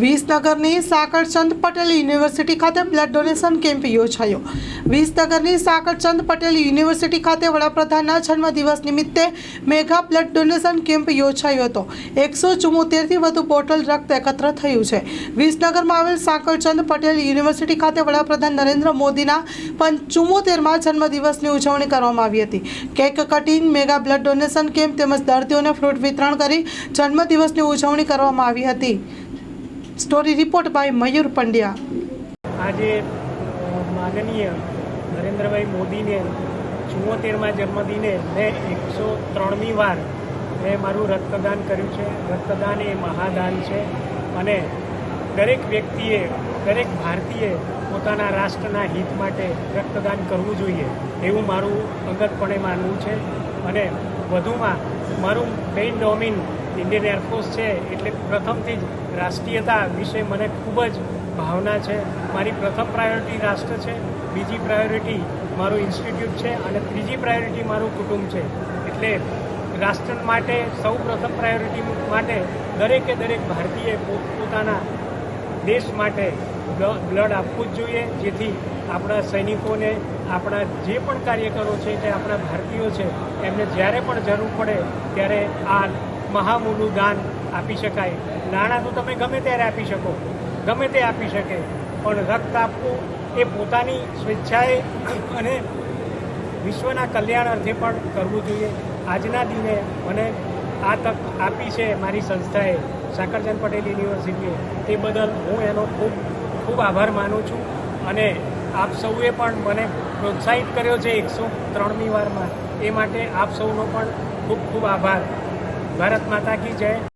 વિસનગરની Sakarchand Patel university ખાતે blood donation camp યોજાયો. વિસનગરની સાકરચંદ પટેલ યુનિવર્સિટી ખાતે વડાપ્રધાનના જન્મદિવસ નિમિત્તે મેગા બ્લડ ડોનેશન કેમ્પ યોજાયો હતો. એકસો ચુમ્મોતેરથી વધુ બોટલ રક્ત એકત્ર થયું છે. વિસનગરમાં આવેલ સાકરચંદ પટેલ યુનિવર્સિટી ખાતે વડાપ્રધાન નરેન્દ્ર મોદીના પંચુમોતેરમાં જન્મદિવસની ઉજવણી કરવામાં આવી હતી. Cake cutting, mega blood donation camp તેમજ દર્દીઓને ફ્રૂટ વિતરણ કરી જન્મદિવસની ઉજવણી કરવામાં આવી હતી. Story report by Mayur Pandya આજે માનનીય નરેન્દ્રભાઈ મોદીને ચુમ્મોતેરમાં જન્મદિને મેં એકસો ત્રણમી વાર મેં મારું રક્તદાન કર્યું છે. રક્તદાન એ મહાદાન છે અને દરેક વ્યક્તિએ દરેક ભારતીય પોતાના રાષ્ટ્રના હિત માટે રક્તદાન કરવું જોઈએ, એવું મારું અંગતપણે માનવું છે. અને વધુમાં, મારું મેઇન ડોમિન ઇન્ડિયન એરફોર્સ છે, એટલે પ્રથમથી જ રાષ્ટ્રીયતા વિશે મને ખૂબ જ ભાવના છે. મારી પ્રથમ પ્રાયોરિટી રાષ્ટ્ર છે, બીજી પ્રાયોરિટી મારું ઇન્સ્ટિટ્યૂટ છે અને ત્રીજી પ્રાયોરિટી મારું કુટુંબ છે. એટલે રાષ્ટ્ર માટે સૌ પ્રથમ પ્રાયોરિટી માટે દરેકે દરેક ભારતીય પોત- પોતાના દેશ માટે બ્લડ આપવું જ જોઈએ. જેથી આપણા સૈનિકોને આપણા જે પણ કાર્યકરો છે કે આપણા ભારતીયો છે, એમને જ્યારે પણ જરૂર પડે, ત્યારે આ મહામૂલું દાન આપી શકાય. નાણાં તો તમે ગમે ત્યારે આપી શકો, ગમે તે આપી શકે, પણ રક્ત આપવું એ પોતાની સ્વેચ્છાએ અને વિશ્વના કલ્યાણ અર્થે પણ કરવું જોઈએ. આજના દિને મને આ તક આપી છે મારી સંસ્થાએ, સાકરચંદ પટેલ યુનિવર્સિટીએ. તે બદલ હું એનો ખૂબ ખૂબ આભાર માનું છું અને આપ સૌએ પણ મને પ્રોત્સાહિત કર્યો છે એકસો ત્રણમી વારમાં. એ માટે આપ સૌનો પણ ખૂબ ખૂબ આભાર. ભારત માતા કી જય.